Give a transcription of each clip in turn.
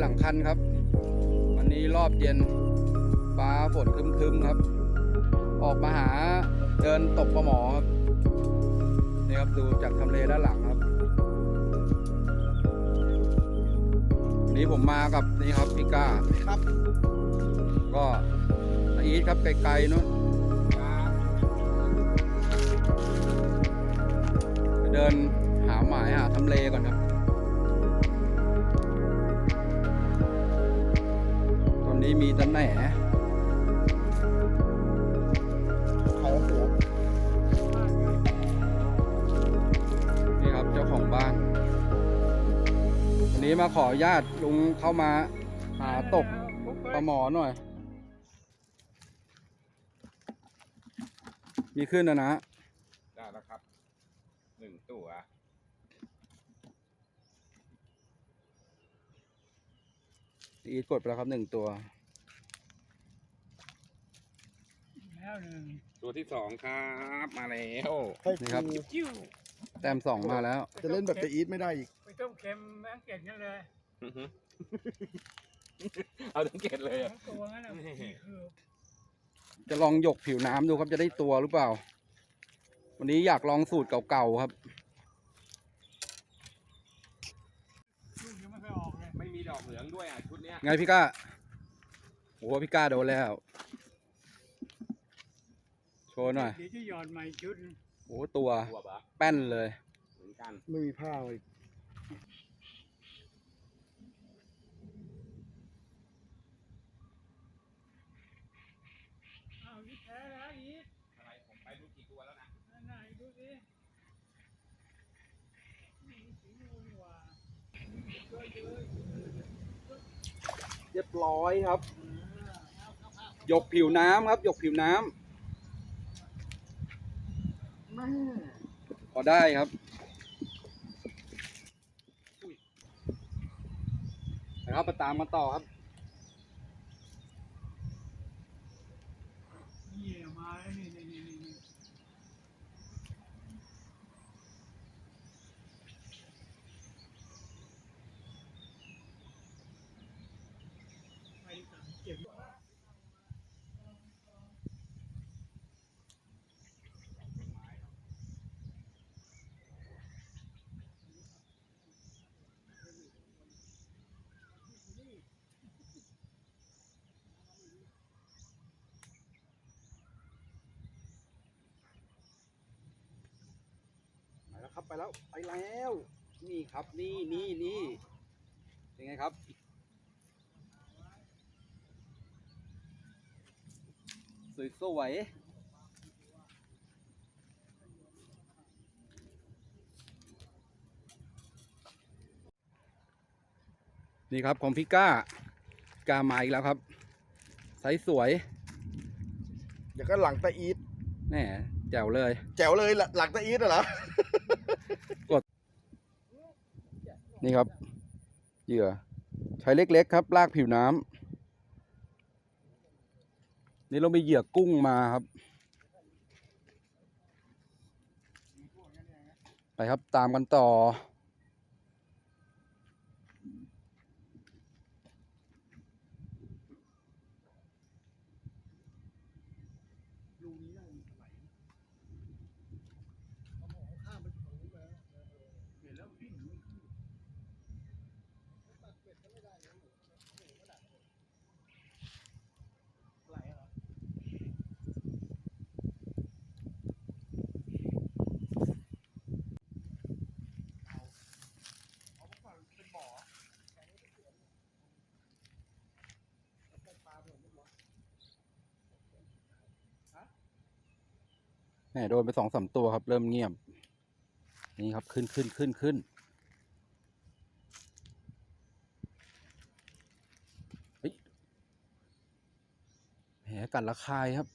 หลังคันครับ วันนี้รอบเย็นฟ้าฝนครึมๆครับ ออกมาหาเดินตกปลาหมอครับนี่ครับดูจากทำเลด้านหลังครับวันนี้ผมมากับนี่ครับพี่ก้าครับ ก็นาอีทครับไกลๆนู้นไปเดินหาหมายหาทำเลก่อนครับ นนี้มีตะแหน่ขายหัวนี่ครับเจ้าของบ้าน วันนี้มาขออนุญาตลุงเข้ามาหาตกปลาหมอหน่อย มีขึ้นนะนะได้แล้วครับหนึ่งตัวอีทกดไปแล้วครับหนึ่งตัว แล้วหนึ่งตัวที่สองครับมาแล้วให้นี่ครับกูจิ้วแต้มสองมาแล้ว จะเล่นแบบจะอีทไม่ได้อีก ไปต้มเค็มแมงเกตนั่นเลยอื้อหือเอาทั้งเกตเลยอะทั้งตัวนั่นน่ะนี่คือจะลองหยกผิวน้ำดูครับจะได้ตัวหรือเปล่า วันนี้อยากลองสูตรเก่าๆครับ ลูกยังไม่ค่อยออกเลยไม่มีดอกเหลืองด้วยอะชุดเนี้ยไงพี่ก้าโอ้โหพี่ก้าโดนแล้วโช ว์หน่อย เดี๋ยวจะหยอดใหม่ชุดหนึ่งโอ้โหตัวตัวปะแป้นเลย เหมือนกันไม่มีผ้าอีกอ้าวนี่แพ้แล้วอีกอะไรผมไปดูกี่ตัวแล้วนะนั่นน่ะดูสินี่สีนูนี่หว่าเรียบร้อยครับ หยกผิวน้ำครับ หยกผิวน้ำ พอได้ครับนะครับมาตามกันต่อครับนี่มาแล้วนี่นี่นี่นี่ไปสามเจ็ด ไปแล้วครับไปแล้วไปแล้ว นี่ครับนี่นี่นี่เป็นไงครับสวยสวยนี่ครับของพี่ก้ากามาอีกแล้วครับไซส์สวย เดี๋ยวก็หลังตะอีทแหมแจ๋วเลย แจ๋วเลยหลังหลังตะอีทเหรอ นี่ครับ เหยื่อ ใช้เล็กๆครับ ลากผิวน้ำนี่เรามีเหยื่อกุ้งมาครับ ไปครับตามกันต่อ แหมโดนไปสองสามตัวครับ เริ่มเงียบ นี่ครับขึ้นขึ้นขึ้นขึ้นเฮ้ยแหมกัดระคายครับ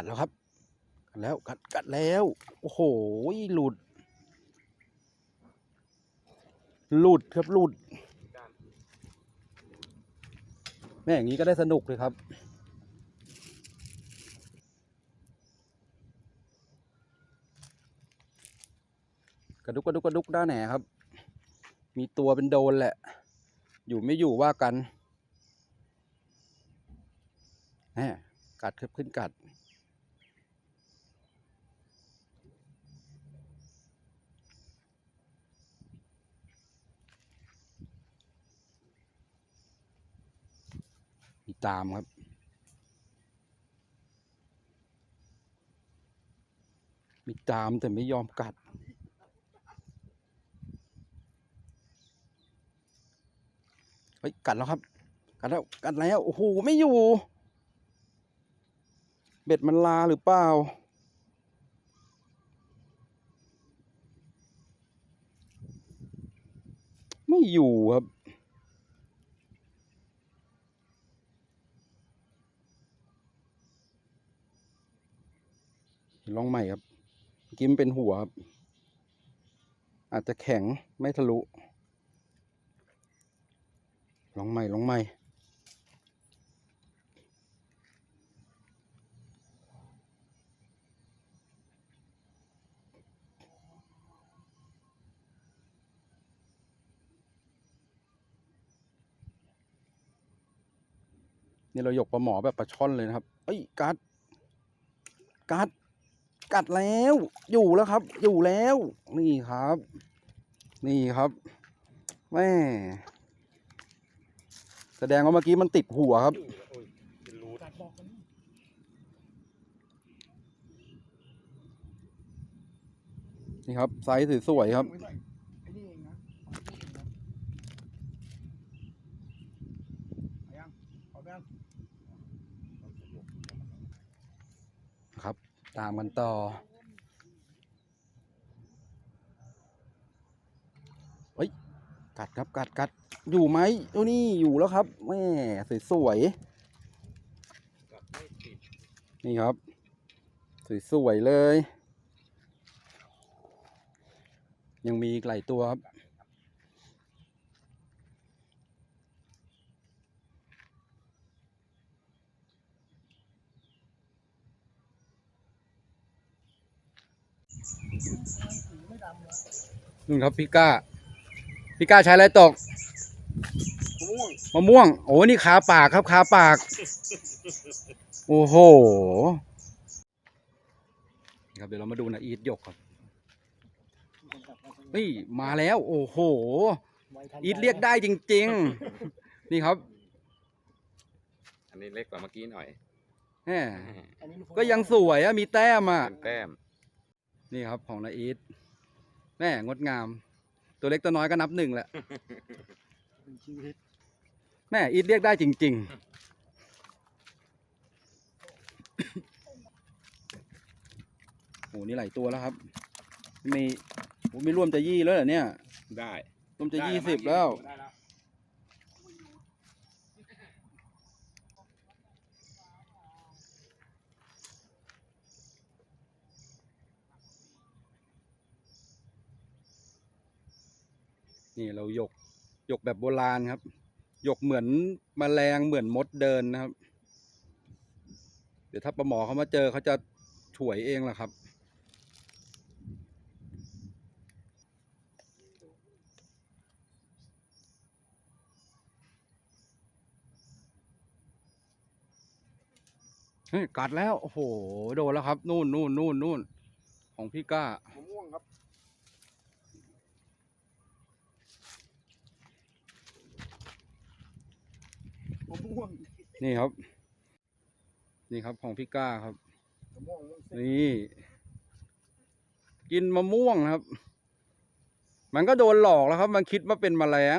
กัดแล้วครับ กัดแล้วกัดกัดแล้ว โอ้โหหลุด หลุดครับหลุด แม่อย่างนี้ก็ได้สนุกเลยครับกระดุกกระดุกกระดุกด้านแหนครับ มีตัวเป็นโดนแหละ อยู่ไม่อยู่ว่ากันแหมกัดครับขึ้นกัด มีตามครับ มีตามแต่ไม่ยอมกัด เฮ้ย กัดแล้วครับ กัดแล้ว กัดแล้ว โอ้โห ไม่อยู่ เบ็ดมันลาหรือเปล่าไม่อยู่ครับ ลองใหม่ครับกี้มันเป็นหัวครับ อาจจะแข็งไม่ทะลุ ลองใหม่ลองใหม่นี่เราหยกปลาหมอแบบปลาช่อนเลยนะครับ เอ้ยกัดกัด กัดแล้ว อยู่แล้วครับ อยู่แล้ว นี่ครับ นี่ครับแม่แสดงว่าเมื่อกี้มันติดหัวครับ นี่ครับไซส์สวยๆครับ ไม่ใช่ไอ้นี่เองนะเอายังเอายัง ครับ ตามกันต่อเฮ้ย กัดครับกัดกัดอยู่ไหมโอ้นี่อยู่แล้วครับแม่สวยกับไม่ติดๆนี่ครับ สวยๆเลย ยังมีอีกหลายตัวครับ นู่นครับพี่ก้า พี่ก้าใช้อะไรตกมะม่วงมะม่วง โอ้นี่ขาปากครับขาปาก โอ้โห ครับเดี๋ยวเรามาดูนะอีทยกครับนี่มาแล้ว โอ้โห อีทเรียกได้จริง ๆ นี่ครับ อันนี้เล็กกว่าเมื่อกี้หน่อย แหมก็ยังสวยอะมีแต้มอะเป็นแต้ม นี่ครับของนาอีทแม่งดงาม ตัวเล็กตัวน้อยก็นับหนึ่งแหละชีวิตแม่อีทเรียกได้จริง ๆโหนี่หลายตัวแล้วครับ มีโหมีร่วมจะยี่แล้วเหรอเนี่ย ได้ ร่วมจะได้ยี่มั้สิงบแล้ว ได้แล้ว นี่เรายกยกแบบโบราณครับยกเหมือนมแมลงเหมือนมดเดินนะครับ เดี๋ยวถ้าปลาหมอเขามาเจอเขาจะฉวยเองแหละครับเฮ้ยกัดแล้ว โอ้โห โดนแล้วครับ นู่นนู่นนู่นนู่นของพี่ก้ามะม่วงครับ มะม่วงนี่ครับ นี่ครับของพี่ก้าครับ มะม่วงม่วงเส้นนี่ กินมะม่วงนะครับ มันก็โดนหลอกแล้วครับ มันคิดว่าเป็นแมลง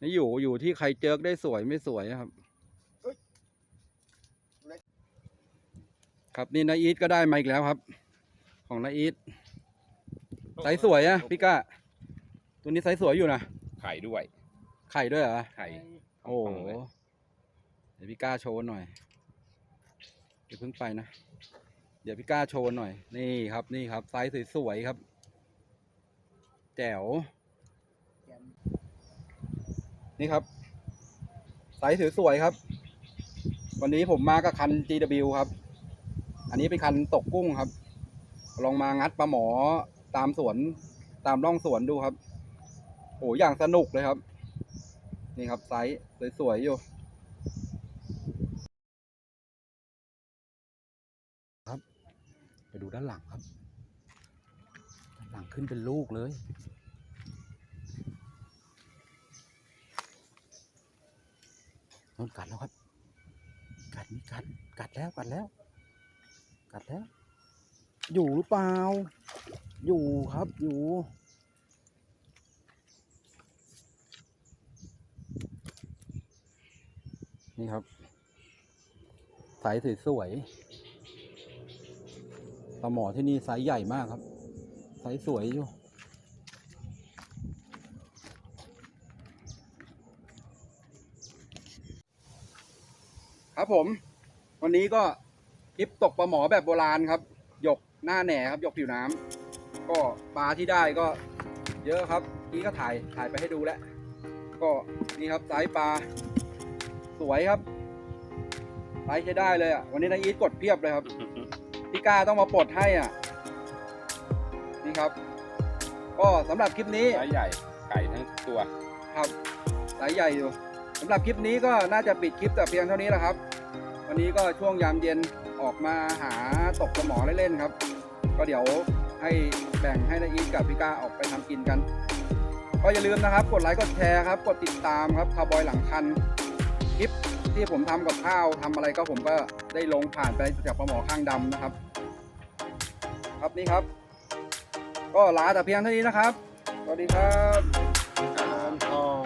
นี่อยู่อยู่ที่ใครเจิกได้สวยไม่สวยครับ ครับนี่นาอีทก็ได้มาอีกแล้วครับ ของนาอีทไซส์สวยอะพี่ก้าตัวนี้ไซส์สวยอยู่นะไข่ด้วย ไข่ด้วยเหรอ ไข่โอ้โหป่งๆเลยเดี๋ยวพี่ก้าโชว์หน่อยเดี๋ยวเพิ่งไปนะ เดี๋ยวพี่ก้าโชว์หน่อย นี่ครับนี่ครับไซส์สวยๆครับแจจ๋ว นี่ครับ ไซส์สวยๆครับ วันนี้ผมมากับคัน GW ครับ อันนี้เป็นคันตกกุ้งครับ ลองมางัดปลาหมอตามสวนตามร่องสวนดูครับโอ้อย่างสนุกเลยครับ นี่ครับไซส์สวยๆอยู่ครับ ไปดูด้านหลังครับ ด้านหลังขึ้นเป็นลูกเลยนนกัดแล้วครับ กัดมีกัด กัดแล้วกัดแล้ว กัดแล้ว อยู่หรือเปล่า อยู่ครับอยู่ นี่ครับไซส์สวยๆปลาหมอที่นี่ไซส์ใหญ่มากครับ ไซส์สวยอยู่ครับผม วันนี้ก็คลิปตกปลาหมอแบบโบราณครับ หยกหน้าแหน่ครับหยกผิวน้ำก็ปลาที่ได้ก็เยอะครับนี่ก็ถ่ายถ่ายไปให้ดูแล้ว ก็นี่ครับไซส์ปลา สวยครับไซส์ใช้ได้เลยอะ วันนี้นายอีทกดเพียบเลยครับ พี่กาต้องมาปลดให้อะ นี่ครับ ก็สำหรับคลิปนี้ไซส์ใหญ่ไก่ทั้งตัว ครับสายใหญ่อยู่สำหรับคลิปนี้ก็น่าจะปิดคลิปแต่เพียงเท่านี้แหละครับ วันนี้ก็ช่วงยามเย็นออกมาหาตกสมอเล่นๆครับ ก็เดี๋ยวให้แบ่งให้นาอีทกับพี่ก้าออกไปทำกินกัน ก็อย่าลืมนะครับ กดไลค์กดแชร์ครับ กดติดตามครับคาร์บอยหลังคันค ลิปที่ผมทำกับข้าวทำอะไรก็ผมก็ได้ลงผ่านไปจากปลาหมอข้างดำนะครับ ครับนี่ครับ ก็ลาแต่เพียงเท่านี้นะครับ สวัสดีครับอ